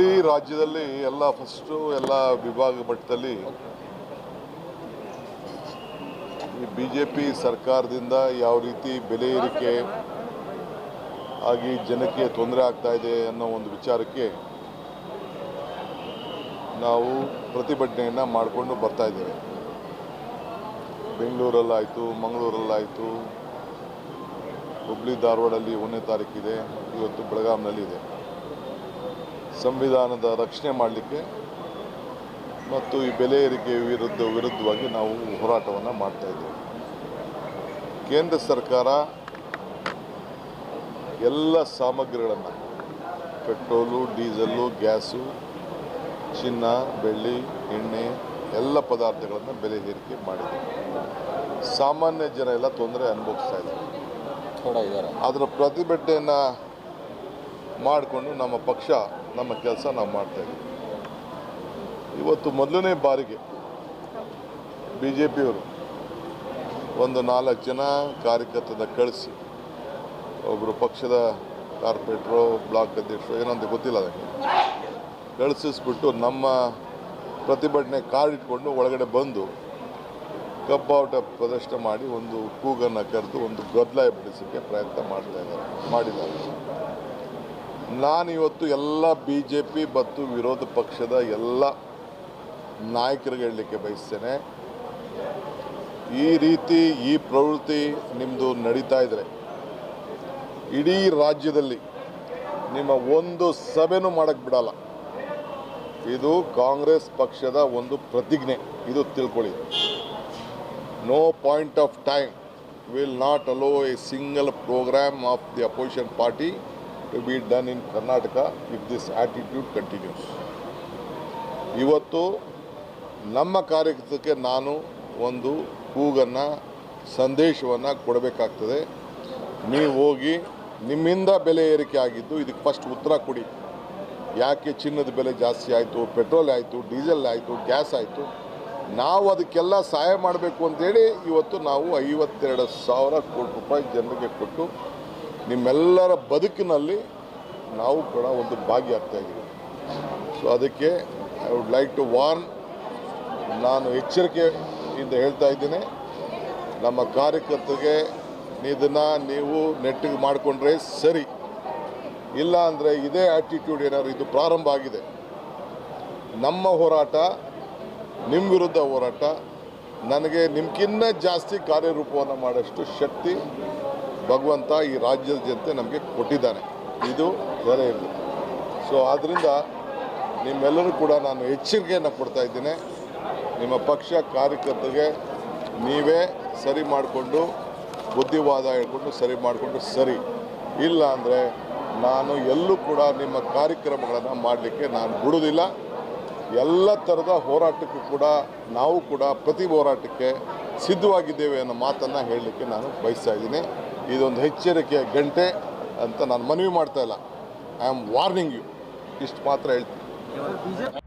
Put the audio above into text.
ಇಡೀ ರಾಜ್ಯದಲ್ಲಿ ಎಲ್ಲ ಫಸ್ಟು ಎಲ್ಲ ವಿಭಾಗ ಮಟ್ಟದಲ್ಲಿ ಈ ಬಿ ಜೆ ಪಿ ಸರ್ಕಾರದಿಂದ ಯಾವ ರೀತಿ ಬೆಲೆ ಏರಿಕೆ ಆಗಿ ಜನಕ್ಕೆ ತೊಂದರೆ ಆಗ್ತಾ ಇದೆ ಅನ್ನೋ ಒಂದು ವಿಚಾರಕ್ಕೆ ನಾವು ಪ್ರತಿಭಟನೆಯನ್ನು ಮಾಡಿಕೊಂಡು ಬರ್ತಾ ಇದ್ದೇವೆ. ಬೆಂಗಳೂರಲ್ಲಾಯಿತು, ಮಂಗಳೂರಲ್ಲಾಯಿತು, ಹುಬ್ಳಿ ಧಾರವಾಡಲ್ಲಿ ಒಂದನೇ ತಾರೀಕಿದೆ, ಇವತ್ತು ಬೆಳಗಾಂನಲ್ಲಿ ಇದೆ. ಸಂವಿಧಾನದ ರಕ್ಷಣೆ ಮಾಡಲಿಕ್ಕೆ ಮತ್ತು ಈ ಬೆಲೆ ಏರಿಕೆ ವಿರುದ್ಧ ವಿರುದ್ಧವಾಗಿ ನಾವು ಹೋರಾಟವನ್ನು ಮಾಡ್ತಾ ಇದ್ದೇವೆ. ಕೇಂದ್ರ ಸರ್ಕಾರ ಎಲ್ಲ ಸಾಮಗ್ರಿಗಳನ್ನು ಪೆಟ್ರೋಲು ಡೀಸೆಲ್ಲು ಗ್ಯಾಸು ಚಿನ್ನ ಬೆಳ್ಳಿ ಎಣ್ಣೆ ಎಲ್ಲ ಪದಾರ್ಥಗಳನ್ನು ಬೆಲೆ ಏರಿಕೆ ಮಾಡಿದೆ. ಸಾಮಾನ್ಯ ಜನ ಎಲ್ಲ ತೊಂದರೆ ಅನುಭವಿಸ್ತಾ ಇದ್ದಾರೆ. ಅದರ ಪ್ರತಿಭಟನೆಯನ್ನು ಮಾಡಿಕೊಂಡು ನಮ್ಮ ಪಕ್ಷ, ನಮ್ಮ ಕೆಲಸ ನಾವು ಮಾಡ್ತಾ ಇದ್ದೀವಿ. ಇವತ್ತು ಮೊದಲನೇ ಬಾರಿಗೆ ಬಿ ಜೆ ಪಿಯವರು ಒಂದು ನಾಲ್ಕು ಜನ ಕಾರ್ಯಕರ್ತದ ಕಳಿಸಿ ಒಬ್ಬರು ಪಕ್ಷದ ಕಾರ್ಪೊರೇಟ್ರು, ಬ್ಲಾಕ್ ಅಧ್ಯಕ್ಷರು, ಏನಂತ ಗೊತ್ತಿಲ್ಲ ಅದಕ್ಕೆ. ಕಳಿಸಿಸ್ಬಿಟ್ಟು ನಮ್ಮ ಪ್ರತಿಭಟನೆ ಕಾರ್ಡ್ ಇಟ್ಕೊಂಡು ಒಳಗಡೆ ಬಂದು ಕಬ್ಬಾಟ ಪ್ರದರ್ಶನ ಮಾಡಿ ಒಂದು ಕೂಗನ್ನು ಕರೆದು ಒಂದು ಗದ್ದಲ ಎಬ್ಬಿಸೋಕ್ಕೆ ಪ್ರಯತ್ನ ಮಾಡ್ತಾ ಇದ್ದಾರೆ, ಮಾಡಿದ್ದಾರೆ. ನಾನು ಇವತ್ತು ಎಲ್ಲ ಬಿ ಜೆ ಪಿ ಮತ್ತು ವಿರೋಧ ಪಕ್ಷದ ಎಲ್ಲ ನಾಯಕರಿಗೆ ಹೇಳಲಿಕ್ಕೆ ಬಯಸ್ತೇನೆ. ಈ ರೀತಿ, ಈ ಪ್ರವೃತ್ತಿ ನಿಮ್ಮದು ನಡೀತಾ ಇದ್ದರೆ ಇಡೀ ರಾಜ್ಯದಲ್ಲಿ ನಿಮ್ಮ ಒಂದು ಸಭೆನೂ ಮಾಡೋಕ್ಕೆ ಬಿಡಲ್ಲ. ಇದು ಕಾಂಗ್ರೆಸ್ ಪಕ್ಷದ ಒಂದು ಪ್ರತಿಜ್ಞೆ, ಇದು ತಿಳ್ಕೊಳ್ಳಿ. No point of time will not allow a single programme of the opposition party to be done in Karnataka if this attitude continues. ಇವತ್ತು ನಮ್ಮ ಕಾರ್ಯಕರ್ತಕ್ಕೆ ನಾನು ಒಂದು ಕೂಗನ್ನು ಸಂದೇಶವನ್ನು ಕೊಡಬೇಕಾಗ್ತದೆ ನೀವು ಹೋಗಿ ನಿಮ್ಮಿಂದ ಬೆಲೆ ಏರಿಕೆ ಆಗಿದ್ದು ಇದಕ್ಕೆ ಫಸ್ಟ್ ಉತ್ತರ ಕೊಡಿ ಯಾಕೆ ಚಿನ್ನದ ಬೆಲೆ ಜಾಸ್ತಿ ಆಯಿತು ಪೆಟ್ರೋಲ್ ಆಯಿತು ಡೀಸೆಲ್ ಆಯಿತು ಗ್ಯಾಸ್ ಆಯಿತು ನಾವು ಅದಕ್ಕೆಲ್ಲ ಸಹಾಯ ಮಾಡಬೇಕು ಅಂತೇಳಿ ಇವತ್ತು ನಾವು ಐವತ್ತೆರಡು ಸಾವಿರ ಕೋಟಿ ರೂಪಾಯಿ ಜನರಿಗೆ ಕೊಟ್ಟು ನಿಮ್ಮೆಲ್ಲರ ಬದುಕಿನಲ್ಲಿ ನಾವು ಕೂಡ ಒಂದು ಭಾಗಿಯಾಗ್ತಾ ಇದ್ದೀವಿ ಸೊ ಅದಕ್ಕೆ I would like to warn ನಾನು ಎಚ್ಚರಿಕೆಯಿಂದ ಹೇಳ್ತಾ ಇದ್ದೀನಿ, ನಮ್ಮ ಕಾರ್ಯಕರ್ತರಿಗೆ ಇದನ್ನು ನೀವು ನೆಟ್ಟಿಗೆ ಮಾಡಿಕೊಂಡ್ರೆ ಸರಿ. ಇಲ್ಲ ಅಂದರೆ ಇದೇ ಆ್ಯಟಿಟ್ಯೂಡ್ ಏನಾದ್ರು ಇದು ಪ್ರಾರಂಭ ಆಗಿದೆ. ನಮ್ಮ ಹೋರಾಟ ನಿಮ್ಮ ವಿರುದ್ಧ ಹೋರಾಟ, ನನಗೆ ನಿಮ್ಗಿನ್ನ ಜಾಸ್ತಿ ಕಾರ್ಯರೂಪವನ್ನು ಮಾಡೋಷ್ಟು ಶಕ್ತಿ ಭಗವಂತ ಈ ರಾಜ್ಯದ ಜನತೆ ನಮಗೆ ಕೊಟ್ಟಿದ್ದಾನೆ. ಇದು ಬೇರೆ ಇರಲಿ ಸೊ ಆದ್ದರಿಂದ ನಿಮ್ಮೆಲ್ಲರೂ ಕೂಡ ನಾನು ಎಚ್ಚರಿಕೆಯನ್ನು ಕೊಡ್ತಾ ಇದ್ದೀನಿ. ನಿಮ್ಮ ಪಕ್ಷ ಕಾರ್ಯಕರ್ತರಿಗೆ ನೀವೇ ಸರಿ ಮಾಡಿಕೊಂಡು, ಬುದ್ಧಿವಾದ ಹೇಳ್ಕೊಂಡು ಸರಿ ಮಾಡಿಕೊಂಡು ಸರಿ. ಇಲ್ಲ ಅಂದರೆ ನಾನು ಎಲ್ಲೂ ಕೂಡ ನಿಮ್ಮ ಕಾರ್ಯಕ್ರಮಗಳನ್ನು ಮಾಡಲಿಕ್ಕೆ ನಾನು ಬಿಡೋದಿಲ್ಲ ಎಲ್ಲ ಥರದ ಹೋರಾಟಕ್ಕೂ ಕೂಡ ನಾವು ಕೂಡ ಪ್ರತಿ ಹೋರಾಟಕ್ಕೆ ಸಿದ್ಧವಾಗಿದ್ದೇವೆ ಅನ್ನೋ ಮಾತನ್ನು ಹೇಳಲಿಕ್ಕೆ ನಾನು ಬಯಸ್ತಾ ಇದ್ದೀನಿ. ಇದೊಂದು ಎಚ್ಚರಿಕೆಯ ಗಂಟೆ ಅಂತ ನಾನು ಮನವಿ ಮಾಡ್ತಾ ಇಲ್ಲ. ಐ ಆಮ್ ವಾರ್ನಿಂಗ್ ಯು ಇಷ್ಟು ಮಾತ್ರ ಹೇಳ್ತೀನಿ.